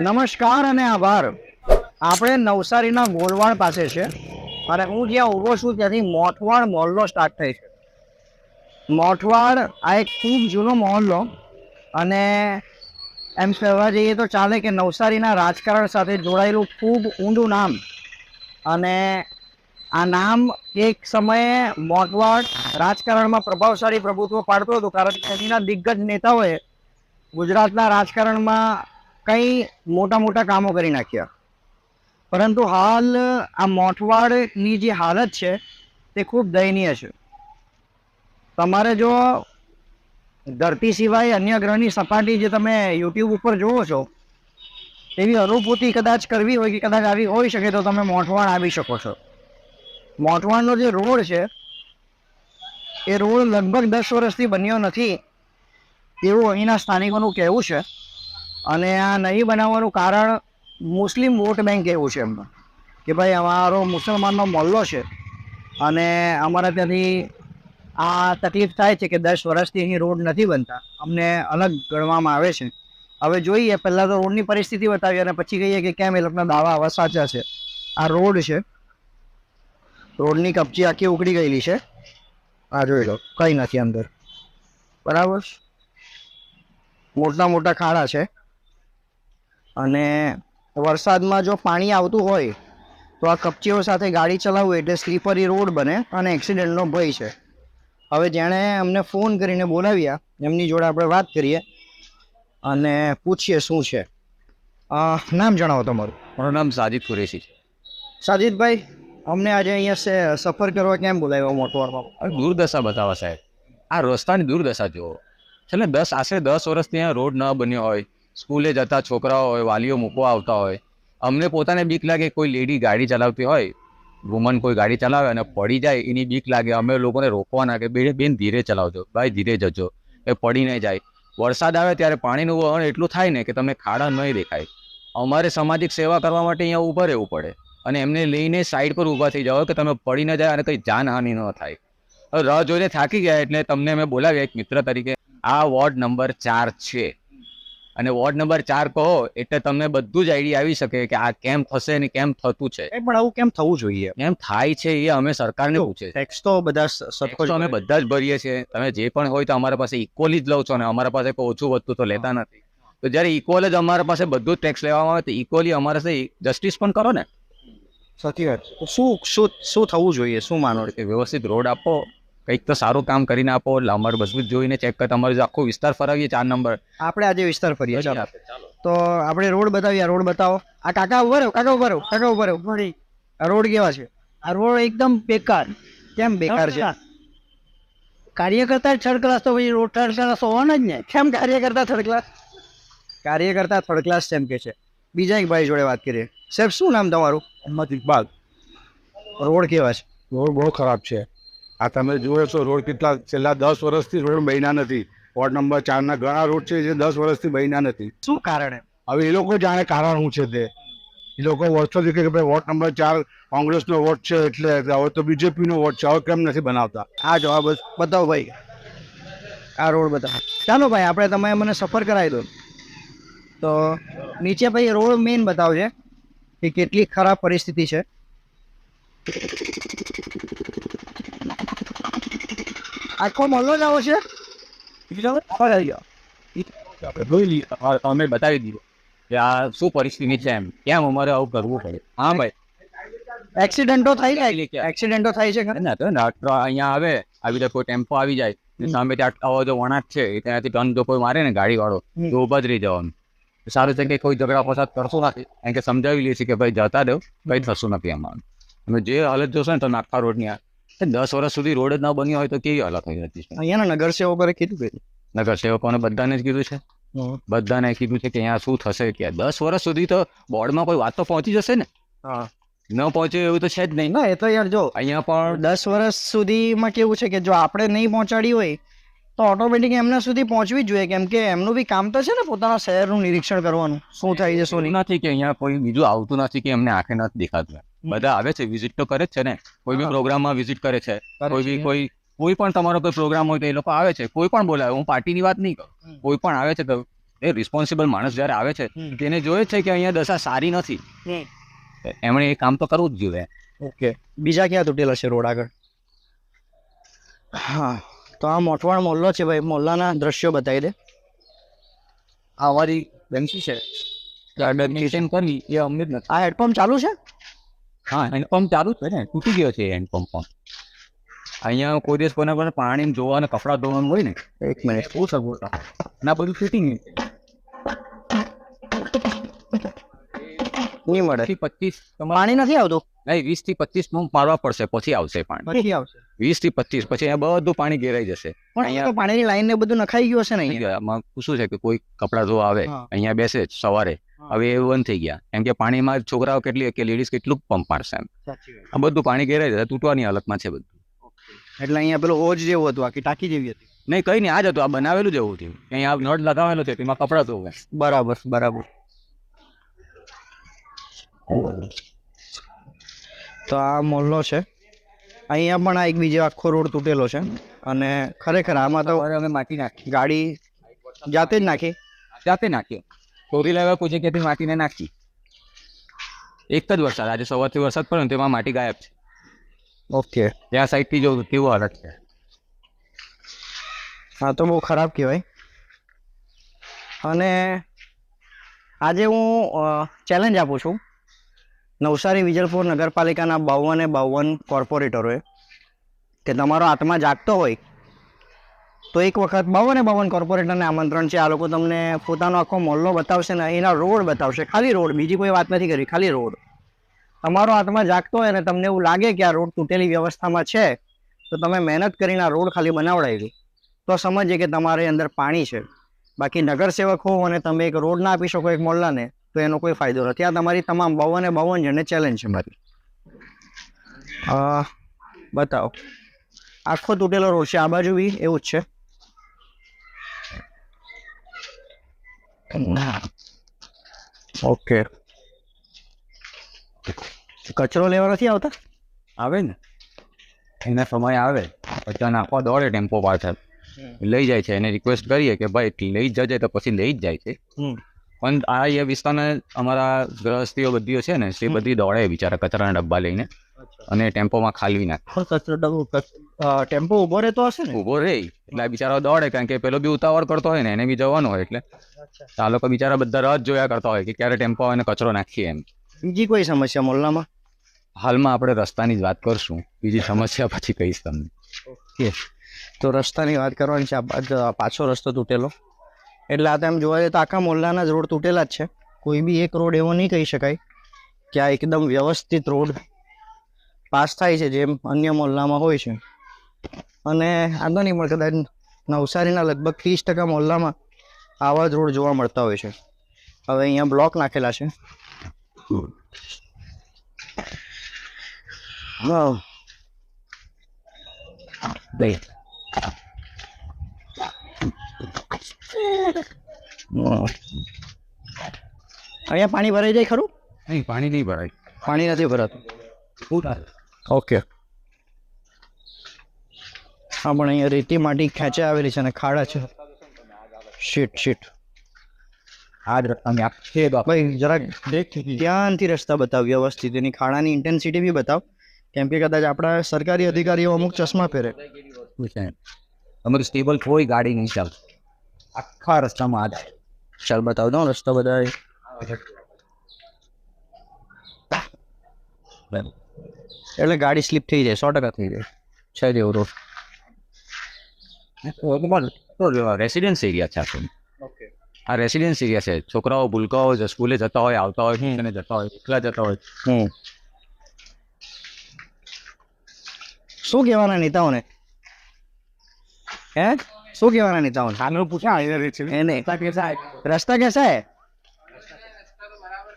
નમસ્કાર અને આભાર. આપણે નવસારીના ગોલવાડ પાસે છે. અને હું જ્યાં ઊભો છું ત્યાંથી મોઠવાડ મોહલ્લો સ્ટાર્ટ થાય છે. મોઠવાડ આ એક ખૂબ જૂનો મોહલ્લો અને એમ કહેવા જઈએ તો ચાલે કે નવસારીના રાજકારણ સાથે જોડાયેલું ખૂબ ઊંડું નામ. અને આ નામ એક સમયે મોટવાડ રાજકારણમાં પ્રભાવશાળી પ્રભુત્વ પાડતું હતું, કારણ કે એના દિગ્ગજ નેતાઓએ ગુજરાતના રાજકારણમાં કંઈ મોટા મોટા કામો કરી નાખ્યા. પરંતુ હાલ આ મોઠવાડની જે હાલત છે, તે ખૂબ દયનીય છે. તમારે જો ધરતી સિવાય અન્ય ગ્રહની સપાટી જે તમે યુટ્યુબ ઉપર જુઓ છો, તેવી અનુભૂતિ કદાચ કરવી હોય કે કદાચ આવી હોઈ શકે તો તમે મોઠવાડ આવી શકો છો. મોઠવાડનો જે રોડ છે, એ રોડ લગભગ દસ વર્ષથી બન્યો નથી, એવું અહીંના સ્થાનિકોનું કહેવું છે. અને આ નહીં બનાવવાનું કારણ મુસ્લિમ વોટ બેંક એવું છે એમનું. કે ભાઈ અમારો મુસલમાનનો મોલ્લો છે અને અમારા ત્યાંથી આ તકલીફ થાય છે કે દસ વર્ષથી અહીં રોડ નથી બનતા. અમને અલગ ગણવામાં આવે છે. હવે જોઈએ, પહેલાં તો રોડની પરિસ્થિતિ બતાવીએ અને પછી કહીએ કે કેમ એ લોકોના દાવા આવા સાચા છે. આ રોડ છે. રોડની કપચી આખી ઉકળી ગયેલી છે. આ જોઈ લો, કંઈ નથી અંદર. બરાબર? મોટા મોટા ખાડા છે. અને વરસાદમાં જો પાણી આવતું હોય તો આ કપચીઓ સાથે ગાડી ચલાવવું એટલે સ્લીપરી રોડ બને અને એક્સિડન્ટનો ભય છે. હવે જેણે અમને ફોન કરીને બોલાવ્યા એમની જોડે આપણે વાત કરીએ અને પૂછીએ શું છે. નામ જણાવો તમારું. મારું નામ સાજિદ કુરેશી છે. સાજિદભાઈ અમને આજે અહીંયા સફર કરવા કેમ બોલાવ્યો મોટવારમાં? દુર્દશા બતાવો સાહેબ. આ રસ્તાની દુર્દશા જુઓ. છેલ્લે દસ આશરે દસ વર્ષથી અહીંયા રોડ ન બન્યો હોય સ્કૂલે જતા છોકરાઓ હોય, વાલીઓ મૂકવા આવતા હોય, અમને પોતાને બીક લાગે કોઈ લેડી ગાડી ચલાવતી હોય, વુમન કોઈ ગાડી ચલાવે અને પડી જાય એની બીક લાગે. અમે લોકોને રોકવાના કે બેન બેન ધીરે ચલાવજો, ભાઈ ધીરે જજો, એ પડી નહીં જાય. વરસાદ આવે ત્યારે પાણીનું વહન એટલું થાય ને કે તમને ખાડા નહીં દેખાય. અમારે સામાજિક સેવા કરવા માટે અહીંયા ઊભા રહેવું પડે અને એમને લઈને સાઈડ પર ઊભા થઈ જાઓ કે તમે પડી ન જાય અને કંઈ જાનહાનિ ન થાય. હવે રાહ જોઈને થાકી ગયા એટલે તમને અમે બોલાવ્યા, એક મિત્ર તરીકે. આ વોર્ડ નંબર ચાર છે. અને વોર્ડ નંબર ચાર કહો એટલે તમને બધું જ આઈડિયા આવી શકે કે આ કેમ થશે ને કેમ થતું છે. પણ આવું કેમ થવું જોઈએ? કેમ થાય છે એ અમે સરકારને પૂછે છે. ટેક્સ તો બધા સરખો અમે બધા જ ભરીએ છીએ. તમે જે પણ હોય તો અમારા પાસે ઇક્વલી જ લો છો ને અમારા પાસે કોઈ ઓછું વધતું તો લેતા નથી. તો જ્યારે ઇક્વલ જ અમારા પાસે બધું જ ટેક્સ લેવામાં આવે તો ઇક્વલી અમારા સાથે જસ્ટિસ પણ કરો ને. સાચી વાત. શું શું શું થવું જોઈએ? શું માનો કે વ્યવસ્થિત રોડ આપો. કંઈક તો સારું કામ કરીને આપો એટલે અમારું મજબૂત જોઈને ચેક કર તમારો આખો વિસ્તાર ફરાવીએ ચાર નંબર આપણે આજે વિસ્તાર ફરીએ ચાલો. તો આપણે રોડ બતાવીએ આ રોડ બતાવો. આ કાકા ઊભા રહો કાકા ઊભા રહો કાકા ઊભા રહો આ રોડ કેવા છે? આ રોડ એકદમ બેકાર. કેમ બેકાર છે? કાર્યકર્તા થર્ડ ક્લાસ તો પછી રોડ થર્ડ ક્લાસ હોવાના જ ને. કેમ કાર્ય કરતા થર્ડ ક્લાસ કાર્ય કરતા થર્ડ ક્લાસ જેમ કે છે. બીજા એક ભાઈ જોડે વાત કરીએ. સાહેબ શું નામ તમારું? અહેમદ ઇકબાલ રોડ કેવા છે? રોડ બહુ ખરાબ છે. આ તમે જુઓ છો રોડ કેટલા છેલ્લા દસ વર્ષથી રોડ બન્યા નથી. વોર્ડ નંબર ચારના ઘણા રોડ છે જે દસ વર્ષથી બન્યા નથી. શું કારણ હવે એ લોકો જાણે કારણ શું છે તે? એ લોકો વર્ષોથી કે ભાઈ વોર્ડ નંબર ચાર કોંગ્રેસનો વોટ છે એટલે હવે તો બીજેપીનો વોટ છે. હવે કેમ નથી બનાવતા? આ જવાબ બતાવો ભાઈ. આ રોડ બતાવો. ચાલો ભાઈ આપણે તમે મને સફર કરાવી દો. તો નીચે ભાઈ રોડ મેઇન બતાવજે કે કેટલી ખરાબ પરિસ્થિતિ છે. આખો મોહલ્લો જ આવો છે? અમે બતાવી દીધું કે આ શું પરિસ્થિતિ છે એમ. કેમ અમારે આવું કરવું પડે? હા ભાઈ. એક્સિડન્ટો થાય છે એક્સિડન્ટો થાય છે? ના તો અહીંયા આવે. આવી રીતે કોઈ ટેમ્પો આવી જાય. ને સામે ત્યાં આવો જો વણાટ છે ત્યાંથી ટન જો કોઈ મારે ને ગાડી વાળો તો ઊભા જ રહી જવાનું. સારું છે કે કોઈ ઝઘડા પસાદ કરશો નથી. કારણ કે સમજાવી લઈએ છીએ કે ભાઈ જતા દો કંઈ થશું નથી અમારું. તમે જે હાલત જોશો ને તો નાખા રોડની આ દસ વર્ષ સુધી રોડ જ ન બન્યો હોય તો કેવી હાલત થઈ હતી અહીંયાના નગરસેવકોએ કીધું કે? નગરસેવકોને બધાને જ કીધું છે. બધાને કીધું છે કે અહીંયા શું થશે કે દસ વર્ષ સુધી તો બોર્ડમાં કોઈ વાત તો પહોંચી જશે ને? ન પહોંચે એવું તો છે જ નહીં. ના એ તો યાર જો અહીંયા પણ દસ વર્ષ સુધીમાં કેવું છે કે જો આપણે નહીં પહોંચાડી હોય તો ઓટોમેટિક એમના સુધી પહોંચવી જ જોઈએ. કેમ કે એમનું બી કામ તો છે ને પોતાના શહેરનું નિરીક્ષણ કરવાનું. શું થાય છે શું નથી કે અહીંયા કોઈ બીજું આવતું નથી કે એમને આંખે નથી દેખાતું બધા આવે છે વિઝિટ તો કરે જ છે ને. કોઈ બી. પ્રોગ્રામમાં વિઝિટ કરે છે. કોઈ બી કોઈ કોઈ પણ તમારો કોઈ પ્રોગ્રામ હોય તો એ લોકો આવે છે. કોઈ પણ બોલાવે હું પાર્ટીની વાત નહીં કરું. કોઈ પણ આવે છે તો એ રિસ્પોન્સિબલ માણસ જ્યારે આવે છે તેને જોયે છે કે અહીંયા દશા સારી નથી. એમણે એ કામ તો કરવું જ જોઈએ. ઓકે. બીજા ક્યાં તૂટેલા છે રોડ આગળ? હા તો આ મોટવાડ મોલ્લો છે ભાઈ. મોલ્લાના દ્રશ્યો બતાવી દે. આ અમારી બેન્સી છે. ડેમિનેશન કરવી એ અમને જ નથી. આ હેડપંપ ચાલુ છે? હા હેન્ડપંપ ચાલુ છે ને તૂટી ગયો છે હેન્ડપંપ પણ અહીંયા કોઈ દિવસ કોના પર પાણી જોવા અને કપડાં ધોવાનું હોય ને એક મિનિટ બહુ સગવડ ના બધું ફિટિંગ નહીં મળે. પચીસ પાણી નથી આવતું? નહીં વીસથી પચીસ પંપ મારવા પડશે પછી આવશે પાણી. પછી આવશે. વીસથી પચીસ પછી અહીંયા બધું પાણી ઘેરાઈ જશે. પણ અહીંયા પાણીની લાઈન ને બધું નખાઈ ગયું હશે ને અહીંયા? શું છે કે કોઈ કપડાં ધોવા આવે અહીંયા બેસે સવારે. હવે એ બંધ થઈ ગયા. કેમ કે પાણીમાં છોકરાઓ કેટલી કે લેડીઝ કેટલું પંપ મારશે એમ. આ બધું પાણી ઘેરાઈ તૂટવાની હાલતમાં છે બધું. એટલે અહીંયા પેલું ઓજ જેવું હતું આખી ટાંકી જેવી હતી? નહીં કઈ નહીં આ જ હતું આ બનાવેલું જ એવું થયું અહીંયા આ નળ લગાવેલો છે તેમાં કપડાં ધોવે બરાબર બરાબર. તો આ મોલ્લો છે. અહીંયા પણ આ એક બીજો આખો રોડ તૂટેલો છે. અને ખરેખર આમાં તો અમે માટી નાખી. ગાડી જાતે જ નાખી? જાતે નાખીએ ચોરી લાવ્યા પૂછે કે માટીને નાખી? એક જ વરસાદ આજે સવારથી વરસાદ પડ્યો તેમાં માટી ગાયબ છે. ઓકે. ત્યાં સાઈડથી જોઉં કેવું હાલત છે. હા તો બહુ ખરાબ કહેવાય. અને આજે હું ચેલેન્જ આપું છું. નવસારી વિજલપુર નગરપાલિકાના બાવને બાવન કોર્પોરેટરોએ કે તમારો આત્મા જાગતો હોય તો એક વખત બાવને બાવન કોર્પોરેટરને આમંત્રણ છે. આ લોકો તમને પોતાનો આખો મોલ્લો બતાવશે ને એના રોડ બતાવશે. ખાલી રોડ, બીજી કોઈ વાત નથી કરી, ખાલી રોડ. તમારો આત્મા જાગતો હોય અને તમને એવું લાગે કે આ રોડ તૂટેલી વ્યવસ્થામાં છે, તો તમે મહેનત કરીને આ રોડ ખાલી બનાવડાવી તો સમજીએ કે તમારે અંદર પાણી છે. બાકી નગરસેવક હો અને તમે એક રોડ ના આપી શકો એક મોલ્લાને, તો એનો કોઈ ફાયદો નથી. આ તમારી તમામ બાવને બાવન જણને ચેલેન્જ છે મારી. બતાવો. આખો તૂટેલો રોડ છે. આ બાજુ બી એવું જ છે. ઓકે. કચરો લેવા નથી આવતા? આવે ને. એના સમય આવે. પછી નાખવા દોડે ટેમ્પો પાછળ. લઈ જાય છે. એને રિક્વેસ્ટ કરીએ કે ભાઈ લઈ જ જજે તો પછી લઈ જ જાય છે. હમ. પણ આ એ વિસ્તારના અમારા ગ્રહસ્થીઓ બધીઓ છે ને તે બધી દોડે બિચારા કચરાના ડબ્બા લઈને. અને ટેમ્પોમાં ખાલવી નાખે. ટેમ્પો ઊભો રહેતો હશે ને? ઊભો રહે એટલે આ બિચારો દોડે કારણ કે પેલો બી ઉતાવળ કરતો હોય ને એને બી જવાનું હોય એટલે. આ લોકો બિચારા બધા રાહ જોયા કરતા હોય કે ક્યારે ટેમ્પો આવે કચરો નાખીએ એમ. બીજી કોઈ સમસ્યા મોલ્લામાં? હાલમાં આપણે રસ્તાની જ વાત કરશું. બીજી સમસ્યા પછી કહીશ તમને. તો રસ્તાની વાત કરવાની છે. પાછો રસ્તો તૂટેલો. એટલે આ તેમ જોવા જઈએ તો આખા મોલ્લાના જ રોડ તૂટેલા જ છે. કોઈ બી એક રોડ એવો નહીં કહી શકાય. કે આ એકદમ વ્યવસ્થિત રોડ પાસ થાય છે જેમ અન્ય મોહલ્લામાં હોય છે. અને આ તો નહીં મળે કદાચ નવસારીના લગભગ ત્રીસ ટકા મોહલ્લામાં આવા જ રોડ જોવા મળતા હોય છે. હવે અહીંયા બ્લોક નાખેલા છે. અહીંયા પાણી ભરાઈ જાય ખરું? નહીં પાણી નહીં ભરાય. પાણી નથી ભરાતું. ઓકે. હા પણ અહીંયા રેતી માટી ખેંચે આવેલી છે અને ખાડા છે. શીટ શીટ આ જ રસ્તાની આખે ભાઈ જરાક ધ્યાનથી રસ્તા બતાવ વ્યવસ્થિત. એની ખાડાની ઇન્ટેન્સિટી બી બતાવ. કેમ કે કદાચ આપણા સરકારી અધિકારીઓ અમુક ચશ્મા પહેરે. અમારું સ્ટેબલ કોઈ ગાડી નહીં ચાલતી આખા રસ્તામાં આ ચાલ બતાવ દો રસ્તો બધા એટલે ગાડી સ્લીપ થઈ જાય સો ટકા થઈ જાય છે જ એવું રોડ રેસિડેન્સ એરિયા છે આપણું આ રેસિડેન્સ એરિયા છે છોકરાઓ ભૂલકાઓ છે સ્કૂલે જતા હોય આવતા હોય અને જતા હોય એકલા જતા હોય હમ શું કહેવાના નેતાઓને હે શું કહેવાના નેતાઓને સામે પૂછ્યા એને રસ્તા કેસા હે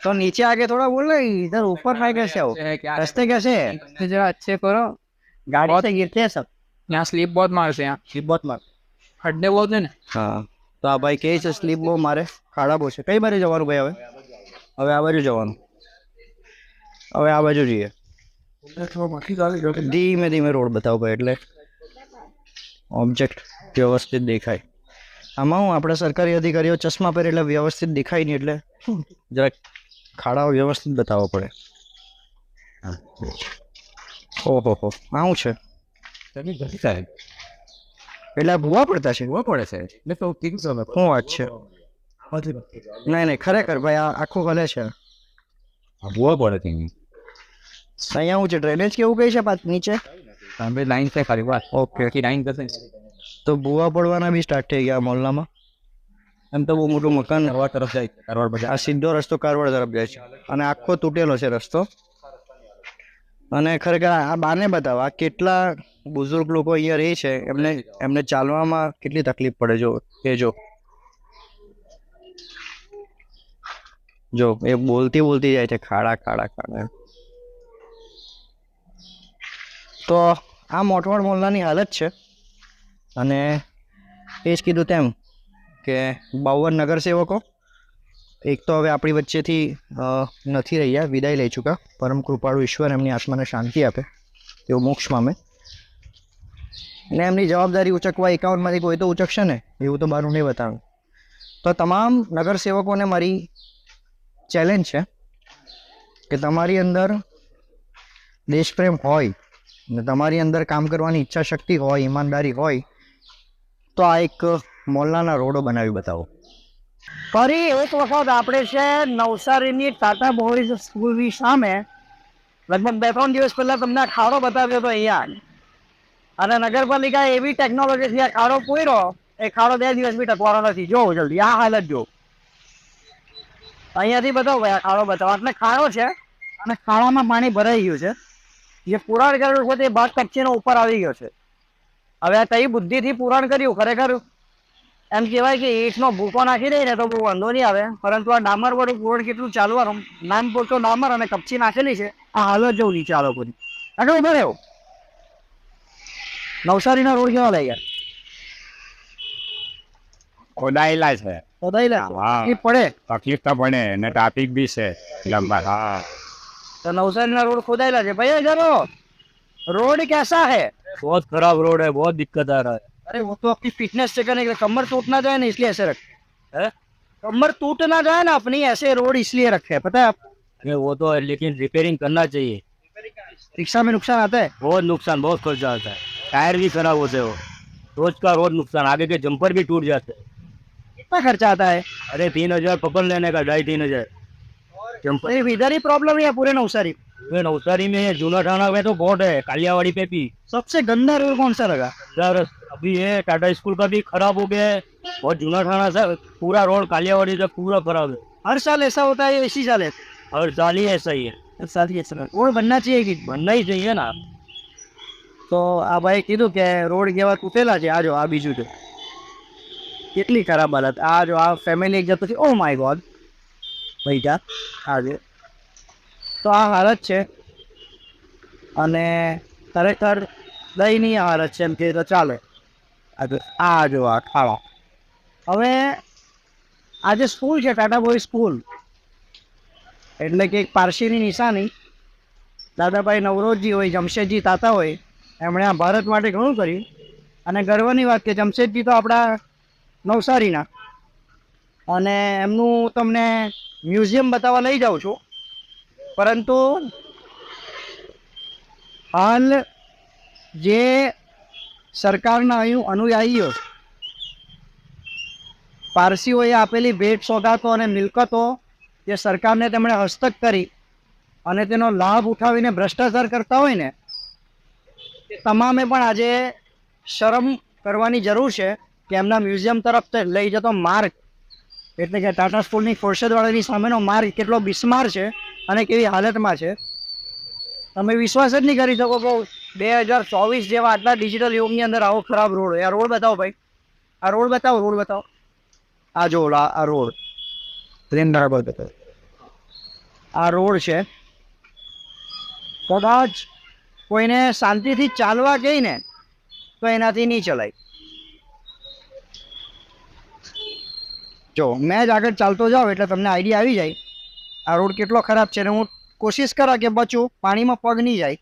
तो नीचे आके थोड़ा बोल रहे इधर ऊपर है कैसे हो रास्ते कैसे है जरा अच्छे करो गाड़ी से गिरते हैं सब यहाँ स्लिप बहुत मारते हैं સ્લીપ बहुत માર खड्डे बहुत है ना હા તો આ ભાઈ કહે છે સ્લીપ બહુ મારે ખાડા બહુ છે કઈ બાજુ જવાનું ભાઈ હવે હવે આ બાજુ જવાનું હવે આ બાજુ જઈએ ધીમે ધીમે રોડ બતાવો ભાઈ એટલે ઓબ્જેક્ટ વ્યવસ્થિત દેખાય આમાં હું આપણે સરકારી અધિકારીઓ ચશ્મા પહેરે એટલે વ્યવસ્થિત દેખાય નહીં એટલે જરાક ખાડાઓ વ્યવસ્થિત બતાવવો પડે. ઓહો હો આવું છે. તમે ઘટી સાહેબ? એટલે આ ભૂવા પડતા છે ભૂવા પડે સાહેબ. એટલે તો કીધું તમે શું વાત છે? નહીં નહીં ખરેખર ભાઈ આ આખું ગલે છે. ભૂવા પડે તેની અહીંયા હું છે ડ્રેનેજ કેવું કઈ છે પાછ નીચે? સાંભળે લાઈન છે ખાલી વાત. ઓકે લાઈન કરશે તો ભૂવા પડવાના બી સ્ટાર્ટ થઈ ગયા મોહલ્લામાં એમ તો બહુ મોટું મકાન કરવાડ તરફ જાય કરવાડ બજાર. આ સીધો રસ્તો કારવાડ તરફ જાય છે. અને આખો તૂટેલો છે રસ્તો. અને ખરેખર આ બાને બતાવો, આ કેટલા બુઝુર્ગ લોકો અહીંયા રહે છે? એમને એમને ચાલવામાં કેટલી તકલીફ પડે જો, એ જો. જો, એ બોલતી બોલતી જાય છે, ખાડા ખાડા ખાડા તો આ મોટવાડ મોલ્લાની હાલત છે. અને એ જ કીધું તેમ કે બાવન નગરસેવકો. એક તો હવે આપણી વચ્ચેથી નથી રહ્યા, વિદાય લઈ ચૂક્યા. પરમ કૃપાળુ ઈશ્વર એમની આત્માને શાંતિ આપે તેઓ મોક્ષ પામે ને એમની જવાબદારી ઉચકવા એકાઉન્ટમાંથી કોઈ તો ઉચકશે ને, એવું તો બારું નહીં બતાવું. તો તમામ નગરસેવકોને મારી ચેલેન્જ છે, કે તમારી અંદર દેશપ્રેમ હોય, ને તમારી અંદર કામ કરવાની ઈચ્છા શક્તિ હોય, ઈમાનદારી હોય, તો આ એક મોલ્લાના રોડો બનાવી બતાવો. ફરી એક વખત આપણે છે નવસારીની ટાટા બોયઝ સ્કૂલની સામે, લગભગ બે ત્રણ દિવસ પહેલા તમને ખાડો બતાવ્યો હતો અહીંયા. અને નગરપાલિકા એવી ટેકનોલોજીથી આ ખાડો પૂર્યો, એ ખાડો બે દિવસ બી ટકવાનો નથી. જોવો જલ્દી, આ હાલત જો. અહીંયાથી બતાવો ભાઈ ખાડો બતાવો. એટલે ખાડો છે, અને ખાડામાં પાણી ભરાઈ ગયું છે. જે પુરાણ કરેલું છે તે ભાગ કચ્છીનો ઉપર આવી ગયો છે. હવે આ કઈ બુદ્ધિથી પુરાણ કર્યું? ખરેખર એમ કહેવાય કે ઈંટનો ભૂકો નાખી દે ને તો બહુ વાંધો નહીં આવે. પરંતુ આ ડામર વાળું કોડ કેટલું ચાલવાનું? નામ પૂરતો ડામર અને કપચી નાખેલી છે. આ હાલ જ જવું નીચે આ લોકોની આગળ ઊભો રહ્યો નવસારીના રોડ કેવા લાગ્યા? ખોદાયેલા છે. ખોદાયેલા? હા પડે? તકલીફ તો પડે અને ટ્રાફિક બી છે લંબા. હા. તો નવસારીના રોડ ખોદાયેલા છે. ભાઈ જરો રોડ કેસા હે? બહુ ખરાબ રોડ હે બહુ દિક્કત આ રહા अरे वो तो अपनी फिटनेस से करने के लिए कमर टूट ना जाए ना इसलिए ऐसे रखे। है? कमर टूट ना जाए ना अपनी ऐसे रोड इसलिए रखे है पता है आप? वो तो लेकिन रिपेयरिंग करना चाहिए। रिक्शा में नुकसान आता है? बहुत नुकसान बहुत खर्चा आता है। टायर भी खराब होते हो रोज का रोज नुकसान आगे के जंपर भी टूट जाते हैं। कितना खर्चा आता है? अरे तीन हज़ार पकड़ लेने का ढाई तीन हज़ार। जंपर इधर ही प्रॉब्लम है पूरे नवसारी। ये नवसारी में जूना थाना में तो बहुत है कालियावाड़ी पे भी। सबसे गंदा रोड कौन सा लगा? सर अभी है टाटा स्कूल का भी खराब हो गया है और जूना थाना सर पूरा रोड कालियावाड़ी से पूरा खराब है हर साल ऐसा होता है या इसी साल है हर साल ही ऐसा ही है हर साल ही ऐसा रोड बनना चाहिए कि बनना ही चाहिए ना તો આ ભાઈ કીધું કે રોડ કેવા તૂટેલા છે આ જો આ બીજું છે કેટલી ખરાબ હાલત આ જો આ ફેમિલી એક જતો છે ઓ માય ગોડ ભાઈ જા આ જો તો આ હાલત છે અને ખરેખર દયનીય આ છે એમ કે તો ચાલે. આ જો આ ખાવા. હવે આ જે સ્કૂલ છે ટાટા બોય સ્કૂલ. એટલે કે એક પારસીની નિશાની. દાદાભાઈ નવરોજી હોય જમશેદજી તાતા હોય એમણે આ ભારત માટે ઘણું કર્યું. અને ગર્વની વાત કે જમશેદજી તો આપણા નવસારીના. અને એમનું તમને મ્યુઝિયમ બતાવવા લઈ જાઉં છું. પરંતુ હાલ જે સરકારના અહીં અનુયાયીઓ પારસીઓએ આપેલી ભેટ સોગાતો અને મિલકતો જે સરકારને તેમણે હસ્તક કરી અને તેનો લાભ ઉઠાવીને ભ્રષ્ટાચાર કરતા હોય ને તમામે પણ આજે શરમ કરવાની જરૂર છે કે એમના મ્યુઝિયમ તરફ લઈ જતો માર્ગ. એટલે કે ટાટા સ્કૂલની ખોરશદવાળાની સામેનો માર્ગ કેટલો બિસ્માર છે અને કેવી હાલતમાં છે. તમે વિશ્વાસ જ નહીં કરી શકો કે બે હજાર ચોવીસ જેવા આટલા ડિજિટલ યુગની અંદર આવો ખરાબ રોડ આ રોડ બતાવો ભાઈ. આ રોડ બતાવો રોડ બતાવો. આ જો આ રોડ. ટ્રેન બરાબર બતાવો. આ રોડ છે. કદાચ કોઈને શાંતિથી ચાલવા કહીને તો એનાથી નહીં ચલાય. જો, મેં જ આગળ ચાલતો જાઉં એટલે તમને આઈડિયા આવી જાય. આ રોડ કેટલો ખરાબ છે ને હું કોશિશ કરા કે બચું, પાણીમાં પગ નહીં જાય.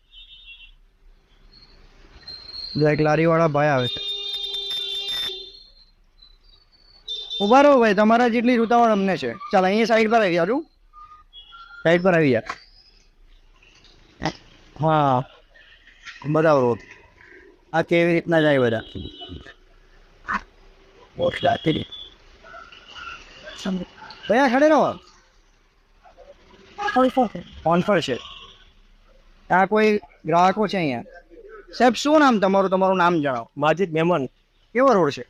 જો એક લારીવાળા ભાઈ આવે છે. ઊભા રહો ભાઈ તમારા જેટલી જ ઉતાવળ અમને છે. ચાલ અહીંયા સાઈડ પર આવી જાઉં સાઈડ પર આવી જા હા. બરાબર રોડ આ કેવી રીતના જાય બધા? કયા ખડે રહો. ઓન પર છે. આ કોઈ ગ્રાહકો છે અહીંયા? સાહેબ શું નામ તમારું? તમારું નામ જણાવો. માજીદ મહેમાન કેવો રોડ છે?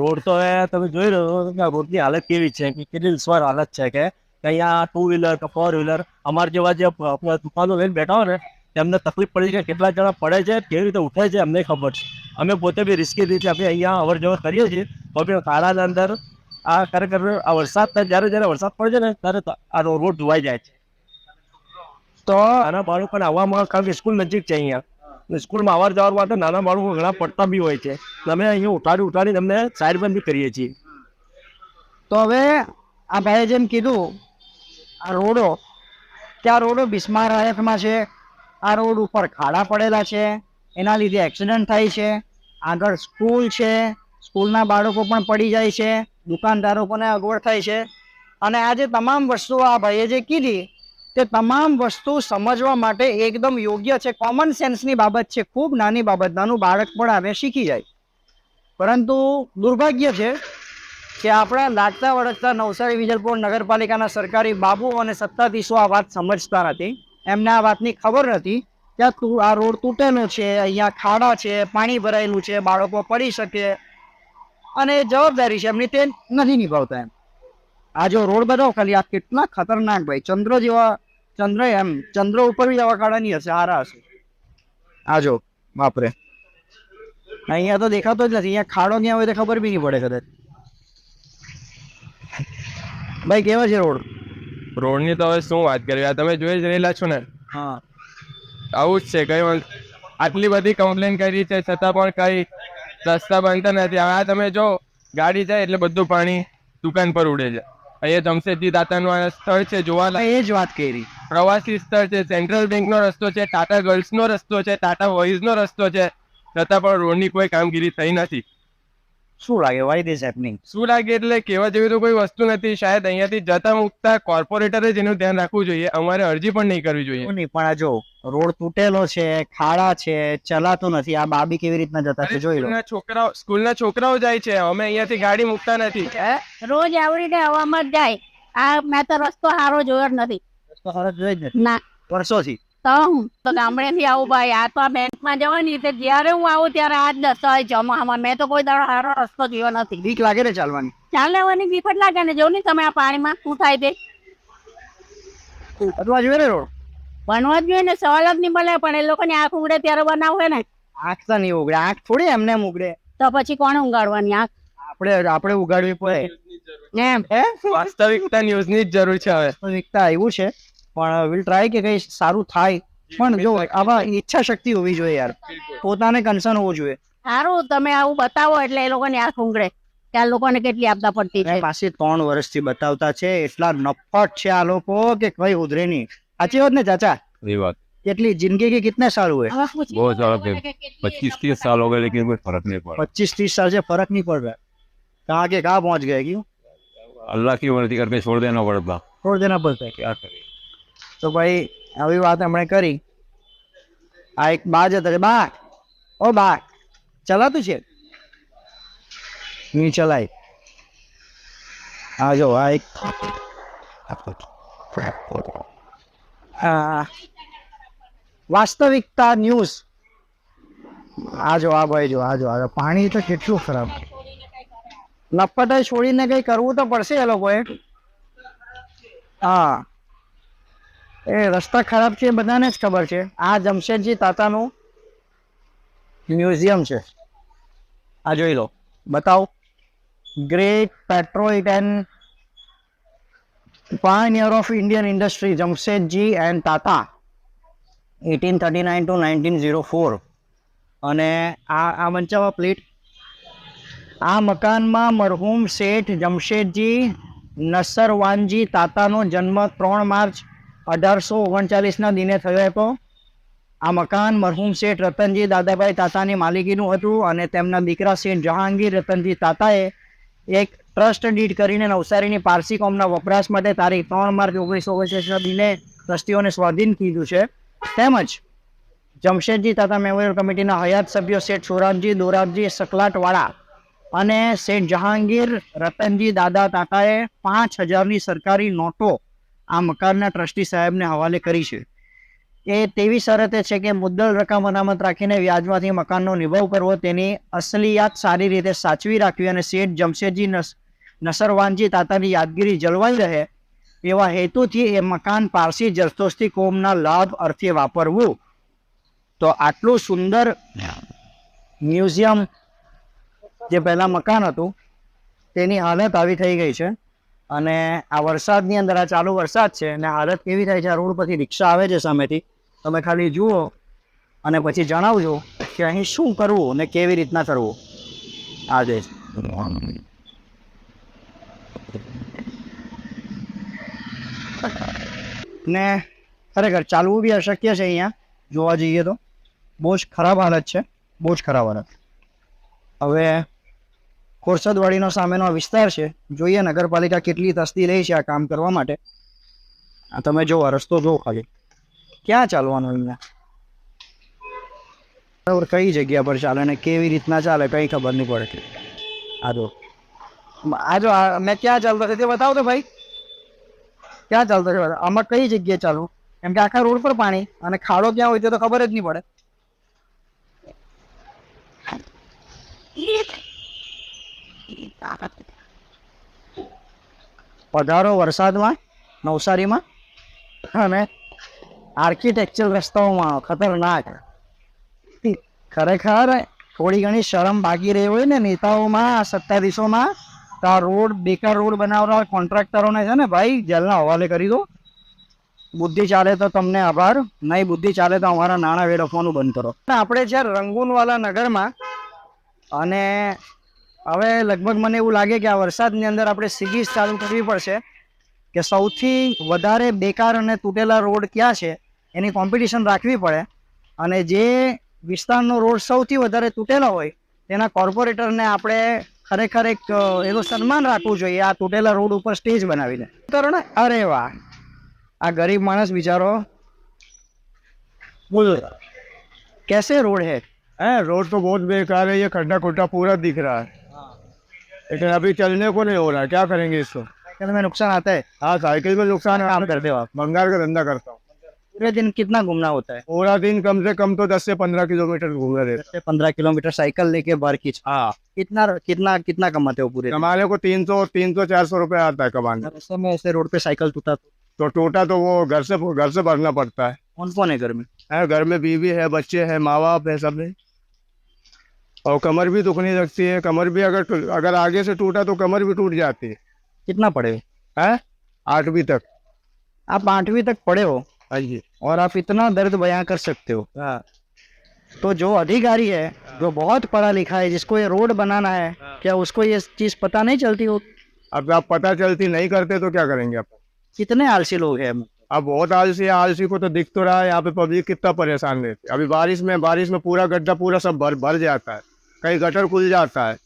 રોડ તો તમે જોઈ રહ્યો છો કે આ રોડની હાલત કેવી છે કે કેટલી સ્વર હાલત છે કે અહીંયા ટુ વ્હીલર કે ફોર વ્હીલર અમારા જેવા જે દુકાનો લઈને બેઠા હોય ને તેમને તકલીફ પડી છે કેટલા જણા પડે છે કેવી રીતે ઉઠે છે અમને ખબર છે. અમે પોતે બી રિસ્કી રીતે અમે અહીંયા અવર જવર કરીએ છીએ તો બી કાળાના અંદર આ ખરેખર આ વરસાદ જ્યારે જ્યારે વરસાદ પડે છે ને ત્યારે આ રોડ ધોવાઈ જાય છે. તો આના બાળકોને આવવામાં કારણ કે સ્કૂલ નજીક છે અહીંયા. ને સ્કૂલમાં અવાર જવાર માટે નાના બાળકો ઘણા પડતા બી હોય છે. અમે અહીંયા ઉઠાડી ઉઠાડીને અમને સાઈડ બંધ બી કરીએ છીએ. તો હવે આ ભાઈએ જેમ કીધું, આ રોડો ત્યાં રોડો બિસ્માર હાલતમાં છે, આ રોડ ઉપર ખાડા પડેલા છે, એના લીધે એક્સિડન્ટ થાય છે, આગળ સ્કૂલ છે, સ્કૂલના બાળકો પણ પડી જાય છે, દુકાનદારો પણ અગવડ થાય છે. અને આ જે તમામ વસ્તુઓ આ ભાઈએ જે કીધી તે તમામ વસ્તુ સમજવા માટે એકદમ યોગ્ય છે. કોમન સેન્સની બાબત છે. ખૂબ નાની બાબત. નાનું બાળક પણ આવે શીખી જાય. પરંતુ દુર્ભાગ્ય છે કે આપણા લાગતા વળગતા નવસારી, વિજલપુર નગરપાલિકાના સરકારી બાબુ અને સત્તાધીશો આ વાત સમજતા નથી. એમને આ વાતની ખબર નથી કે આ રોડ તૂટેલો છે, અહીંયા ખાડા છે, પાણી ભરાયેલું છે, બાળકો પડી શકે. અને જવાબદારી છે એમની તે નથી નિભાવતા એમ. આ જો રોડ બનાવો ખાલી આ કેટલા ખતરનાક ભાઈ. ચંદ્ર જેવા ચંદ્ર એમ ચંદ્ર ઉપર બી આવા ખાડાની હશે આરા હશે. આ જો બાપરે. અહીંયા તો દેખાતો જ નથી અહીંયા ખાડો ક્યાં હોય તો ખબર બી નહીં પડે કદાચ. ભાઈ કેવા છે રોડ? રોડની તો હવે શું વાત કરવી? આ તમે જોઈ જ રહેલા છો ને. હા. આવું જ છે કઈ આટલી બધી કમ્પ્લેન કરી છે છતાં પણ કઈ રસ્તા બનતા નથી. હવે આ તમે જો ગાડી જાય એટલે બધું પાણી દુકાન પર ઉડે છે. અહીંયા જમશેદજી દાતાનું આ સ્થળ છે જોવા એ જ વાત કરી. પ્રવાસી સ્થળ છે સેન્ટ્રલ બેંકનો રસ્તો છે ટાટા ગર્લ્સનો રસ્તો છે ટાટા બોયઝનો રસ્તો છે છતાં પણ રોડની કોઈ કામગીરી થઈ નથી. શું લાગે? વાય ધીસ હેપનિંગ શું લાગે એટલે કહેવા જેવી તો કોઈ વસ્તુ નથી. શાયદ અહીંયાથી જતા મુકતા કોર્પોરેટરે જેનું ધ્યાન રાખવું જોઈએ. અમારે અરજી પણ નહીં કરવી જોઈએ. નહીં પણ આ જો રોડ તૂટેલો છે ખાડા છે ચલાતો નથી. આ બાબી કેવી રીતના જતા છે જોઈ લો. છોકરાઓ સ્કૂલના છોકરાઓ જાય છે. અમે અહીંયાથી ગાડી મૂકતા નથી. રોજ આવડીને હવામાં જ જાય. આ મેં તો રસ્તો સારો જોયો જ નથી. રસ્તો સારો જોયો જ નથી? ના. વર્ષોથી? તો તો ગામડેથી આવું ભાઈ આ તો આ બેંકમાં જવાની તે જ્યારે હું આવું ત્યારે આ જ રસ્તો હોય જમામાં મેં તો કોઈ દાડો સારો રસ્તો જોયો નથી. બીક લાગે ને ચાલવાની. ચાલવાની જ લાગે ને. જોઉં ને તમે આ પાણીમાં શું થાય તે અથવા જોઈએ રે રોડ. બનવા જ જોઈએ ને. સવાલ જ નહીં મળે પણ એ લોકોની આંખ ઉગડે ત્યારે બનાવે ને. આંખ તો નહીં ઉગડે. આંખ થોડી એમને ઉગડે. તો પછી કોને ઉગાડવાની આંખ? આપણે આપણે ઉગાડવી પડે. એમ હે વાસ્તવિકતા ન્યૂઝની જ જરૂર છે હવે. વાસ્તવિકતા આવ્યું છે. પણ વિલ ટ્રાય કે કંઈ સારું થાય પણ જો આવા ઈચ્છા શક્તિ હોવી જોઈએ યાર પોતાને કન્સર્ન હોવું જોઈએ સારું તમે આવું બતાવો એટલે એ લોકોને આ સુંગડે કે આ લોકોને કેટલી આપદા પડતી છે પાસે ત્રણ વર્ષથી બતાવતા છે એટલા નફટ છે આ લોકો કે કઈ ઉધરે નહીં સાચી વાત ને ચાચા એ વાત કેટલી ज़िंदगी के कितने साल हुए बहुत साल पच्चीस तीस साल हो गए लेकिन कोई फ़र्क नहीं पड़ा पच्चीस तीस साल से फ़र्क नहीं पड़ रहा कहाँ के कहाँ पहुँच गए क्यों अल्लाह की मर्ज़ी करके छोड़ देना पड़ता छोड़ देना पड़ता है क्या करें તો ભાઈ, આવી વાત હમણાં કરી. આ એક બા જતા છે બા ઓ બા ચલાતું છે? નહીં ચલાય. હા જો, આ એક આ વાસ્તવિકતા ન્યૂઝ. આ જો, આ ભાઈ જો, આ જો, આ પાણી તો કેટલું ખરાબ. લપટ છોડીને કઈ કરવું તો પડશે એ લોકોએ. હા. એ રસ્તા ખરાબ છે એ બધાને જ ખબર છે. આ જમશેદજી તાતાનું મ્યુઝિયમ છે. આ જોઈ લો. બતાવો. Great patriot and pioneer of Indian industry Jamshedji and Tata eighteen thirty nine to nineteen zero four અને આ આ વંચાવા પ્લેટ. આ મકાનમાં મરહુમ શેઠ જમશેદજી નસરવાનજી તાતાનો જન્મ ત્રણ માર્ચ અઢારસો ઓગણચાલીસના દિને થયો હતો આ મકાન મરહુમ શેઠ રતનજી દાદાભાઈ તાતાની માલિકીનું હતું અને તેમના દીકરા શેઠ જહાંગીર રતનજી તાતાએ એક ટ્રસ્ટ ડીડ કરીને નવસારીની પારસી કોમના વપરાશ માટે તારીખ ત્રણ માર્ચ ઓગણીસો ઓગણચાલીસના દિને ટ્રસ્ટીઓને સ્વાધીન કીધું છે. તેમજ જમશેદજી તાતા મેમોરિયલ કમિટીના હયાત સભ્યો શેઠ સોરાબજી, દોરાબજી, સકલાટવાળા અને શેઠ જહાંગીર રતનજી દાદા તાતાએ પાંચ હજારની સરકારી નોટો આ મકાનના ટ્રસ્ટી સાહેબને હવાલે કરી છે. એ તેવી શરતે છે કે મુદ્દલ રકમ અનામત રાખીને વ્યાજમાંથી મકાનનો નિભાવ કરવો તેની અસલિયાત સારી રીતે સાચવી રાખવી અને શેઠ જમશેદજી નસ, નસરવાનજી તાતાની યાદગીરી જળવાઈ રહે એવા હેતુથી એ મકાન પારસી જરદોસ્તી કોમના લાભ અર્થે વાપરવું. તો આટલું સુંદર મ્યુઝિયમ જે પહેલાં મકાન હતું તેની હાલત આવી થઈ ગઈ છે. અને આ વરસાદની અંદર, આ ચાલુ વરસાદ છે અને હાલત કેવી થાય છે, આ રોડ પરથી રિક્ષા આવે છે સામેથી, તમે ખાલી જુઓ અને પછી જણાવજો કે અહીં શું કરવું ને કેવી રીતના કરવું. આજે ને ખરેખર ચાલવું બી અશક્ય છે અહીંયા, જોવા જઈએ તો. બહુ જ ખરાબ હાલત છે, બહુ જ ખરાબ હાલત. હવે ખોરસદવાડીનો સામેનો આ વિસ્તાર છે, જોઈએ નગરપાલિકા કેટલી તસ્તી લે છે આ કામ કરવા માટે. આ તમે જો આ રસ્તો જો ખાલી. ક્યાં ચાલવાનું એમને બરાબર કઈ જગ્યા પર ચાલે ને કેવી રીતના ચાલે કંઈ ખબર નહીં પડે. આ જો. આ જો મેં ક્યાં ચાલતો છે તે બતાવો તો ભાઈ. ક્યાં ચાલતો છે આમાં કઈ જગ્યાએ ચાલવું? કેમ કે આખા રોડ પર પાણી અને ખાડો ક્યાં હોય તે તો ખબર જ નહીં પડે. પધારો વરસાદમાં, નવસારીમાં અને આર્કિટેક્ચર રસ્તાઓમાં, ખતરનાક. ખરેખર થોડી ઘણી શરમ બાકી રહી હોય ને નેતાઓમાં સત્તાધીશોમાં, તો રોડ, બેકાર રોડ બનાવનાર કોન્ટ્રાક્ટરોને છે ને ભાઈ, જેલના હવાલે કરી દો. બુદ્ધિ ચાલે તો તમને આભાર, નહીં બુદ્ધિ ચાલે તો અમારા નાણાં વેડફવાનું બંધ કરો. આપણે છે રંગૂનવાલા નગરમાં અને હવે લગભગ મને એવું લાગે કે આ વરસાદની અંદર આપણે સિરીઝ ચાલુ કરવી પડશે કે સૌથી વધારે બેકાર અને તૂટેલા રોડ ક્યાં છે એની કોમ્પિટિશન રાખવી પડે અને જે વિસ્તારનો રોડ સૌથી વધારે તૂટેલો હોય તેના કોર્પોરેટરને આપણે ખરેખર એક અ, એનું સન્માન રાખવું જોઈએ આ તૂટેલા રોડ ઉપર સ્ટેજ બનાવીને કરો ને અરે વાહ આ ગરીબ માણસ બિચારો બોલો कैसे रोड है है रोड तो बहुत बेकार है ये खड्डा खुड्डा पूरा दिख रहा है लेकिन अभी चलने को नहीं हो रहा है। क्या करेंगे इसको? साइकिल में नुकसान आता है। हाँ साइकिल में नुकसान है काम करते हो आप। बंगाल का धंधा करता हूँ। पूरे दिन कितना घूमना होता है? पूरा दिन कम से कम तो दस से पंद्रह किलोमीटर घूमे रहते से पंद्रह किलोमीटर साइकिल लेके बार की हाँ। कितना कितना कितना कमाते हो पूरे? कमाने को तीन सौ तीन सौ चार सौ रुपये आता है कमाने रास्ते में ऐसे रोड पे साइकिल टूटा तो? तो टूटा तो वो घर से घर से भरना पड़ता है। कौन कौन है घर में? घर में बीवी है बच्चे है माँ बाप है सब है और कमर भी दुखने लगती है कमर भी अगर अगर आगे से टूटा तो कमर भी टूट जाती है। कितना पढ़े हो? है? आठवीं तक। आप आठवीं तक पढ़े हो? हाँ जी और आप इतना दर्द बयां कर सकते हो। हाँ। तो जो अधिकारी है जो बहुत पढ़ा लिखा है जिसको ये रोड बनाना है क्या उसको ये चीज़ पता नहीं चलती हो? अब आप पता चलती नहीं करते तो क्या करेंगे आप? कितने आलसी लोग हैं? अब बहुत आलसी है आलसी को तो दिख तो रहा है यहाँ पे पब्लिक कितना परेशान रहती है। अभी बारिश में बारिश में पूरा गड्ढा पूरा सब भर भर जाता है। कहीं गटर खुल जाता है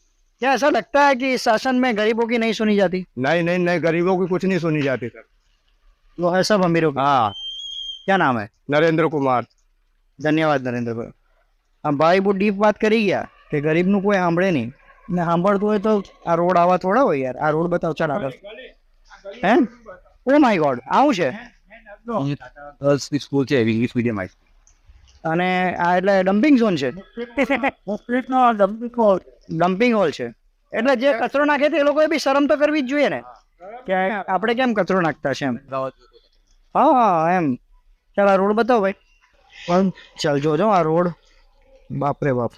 क्या ऐसा लगता है कि इस शासन में गरीबों की नहीं सुनी जाती नहीं नहीं नहीं गरीबों की कुछ नहीं सुनी जाती सर वो है सब अमीरों की हाँ क्या नाम है नरेंद्र कुमार ધન્યવાદ નરેન્દ્રભાઈ આ ભાઈ બહુ ડીપ વાત કરી ગયા કે ગરીબનું કોઈ સાંભળે નહીં ને સાંભળતું હોય તો આ રોડ આવા થોડા હોય યાર આ રોડ બતાવ ચાલ આગળ હે ઓ માય ગોડ આવું છે ગર્લ્સની સ્કૂલ છે એવી ઇંગ્લિશ મીડિયમ હાઈ અને આ એટલે ડમ્પિંગ ઝોન છે. ડમ્પિંગ હોલ છે. એટલે જે કચરો નાખે છે એ લોકોએ બી શરમ તો કરવી જ જોઈએ ને. કે આપણે કેમ કચરો નાખતા છે એમ? હા એમ. ચાલ આ રોડ બતાવો ભાઈ. પણ ચાલ જોજો આ રોડ. બાપ રે બાપ.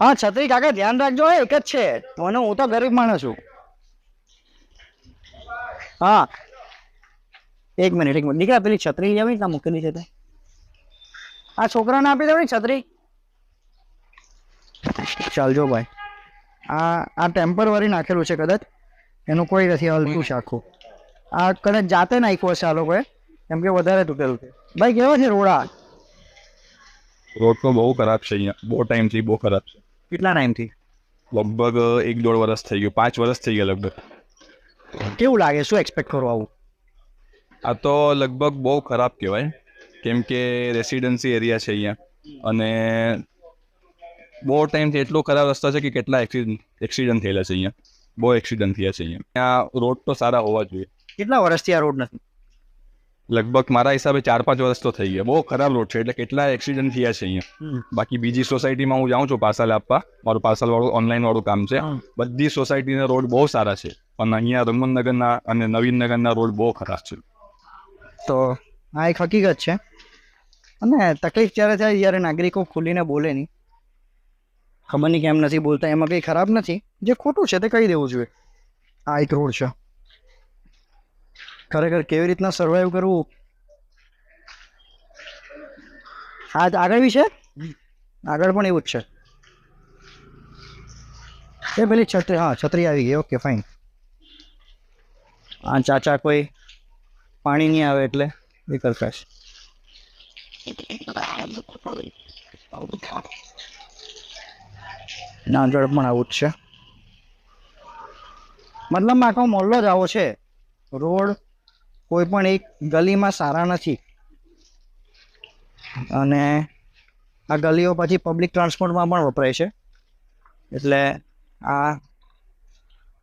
હા છત્રી કાકા ધ્યાન રાખજો હે, એક જ છે. મને હું તો ગરીબ માણસ છું. હા એક મિનિટ એક મિનિટ દીકરા પેલી છત્રી લઈ આવી ત્યાં મૂકેલી છે તે. આ છોકરાને આપી દેવાની છત્રી. ચાલજો ભાઈ. આ આ ટેમ્પરરી નાખેલું છે કદાચ. એનું કોઈ નથી હલતું છે આખું. આ કદાચ જાતે નાખ્યું હશે આ લોકોએ. કેમ કે વધારે તૂટેલું છે. ભાઈ કેવો છે રોડા રોડ તો બહુ ખરાબ છે અહીંયા. બહુ ટાઈમથી બહુ ખરાબ છે. કેટલા ટાઈમથી લગભગ એક દોઢ વર્ષ થઈ ગયું. પાંચ વર્ષ થઈ ગયા લગભગ. કેવું લાગે? શું એક્સપેક્ટ કરો આવું? આ તો લગભગ બહુ ખરાબ કહેવાય કેમ કે રેસિડેન્સી એરિયા છે અહીંયા. અને બહુ ટાઈમથી એટલો ખરાબ રસ્તો છે કે કેટલા એક્સિડન્ટ એક્સિડન્ટ થયેલા છે અહીંયા. બહુ એક્સિડન્ટ થયા છે અહીંયા. રોડ તો સારા હોવા જોઈએ. કેટલા વર્ષથી આ રોડ નથી? લગભગ મારા હિસાબે ચાર પાંચ વર્ષ તો થઈ ગયા. બહુ ખરાબ રોડ છે એટલે કેટલા એક્સિડન્ટ થયા છે અહીંયા. બાકી બીજી સોસાયટીમાં હું જાઉં છું પાર્સલ આપવા. મારું પાર્સલ વાળું ઓનલાઈન વાળું કામ છે. બધી સોસાયટીના રોડ બહુ સારા છે. પણ અહીંયા રમનનગરના અને નવીનનગરના રોડ બહુ ખરાબ છે. તો આ એક હકીકત છે. અને તકલીફ ત્યારે થાય જ્યારે નાગરિકો ખુલીને બોલે નહીં. ખબર નહીં કેમ નથી બોલતા, એમાં કંઈ ખરાબ નથી. જે ખોટું છે તે કહી દેવું જોઈએ. આ એક રોડ છે. ખરેખર કેવી રીતના સર્વાઈવ કરવું? તો આગળ છે? આગળ પણ એવું જ છે. એ પેલી છત્રી, હા, છત્રી આવી ગઈ. ઓકે ફાઇન આ ચાચા કોઈ પાણી નહીં આવે એટલે એ કરતા છે પણ આવું જ છે. મતલબ આખો મોલ્લો જ આવો છે. રોડ કોઈ પણ એક ગલીમાં સારા નથી. અને આ ગલીઓ પછી પબ્લિક ટ્રાન્સપોર્ટમાં પણ વપરાય છે. એટલે આ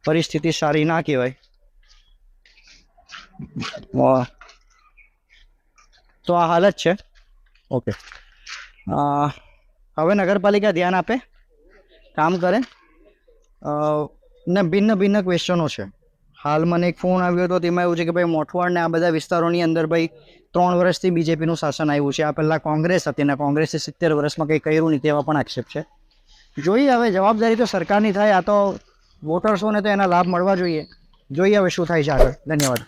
પરિસ્થિતિ સારી ના કહેવાય. તો આ હાલત છે. ઓકે હવે નગરપાલિકા ધ્યાન આપે કામ કરે. ને ભિન્ન ભિન્ન ક્વેશ્ચનો છે. હાલ મને એક ફોન આવ્યો હતો તેમાં એવું છે કે ભાઈ મોઠવાડ ને આ બધા વિસ્તારોની અંદર ભાઈ ત્રણ વર્ષથી બીજેપીનું શાસન આવ્યું છે. આ પહેલાં કોંગ્રેસ હતી અને કોંગ્રેસે સિત્તેર વર્ષમાં કંઈ કર્યું નહીં તેવા પણ આક્ષેપ છે. જોઈએ હવે જવાબદારી તો સરકારની થાય આ તો વોટર્સોને તો એના લાભ મળવા જોઈએ. જોઈએ હવે શું થાય છે આગળ. ધન્યવાદ.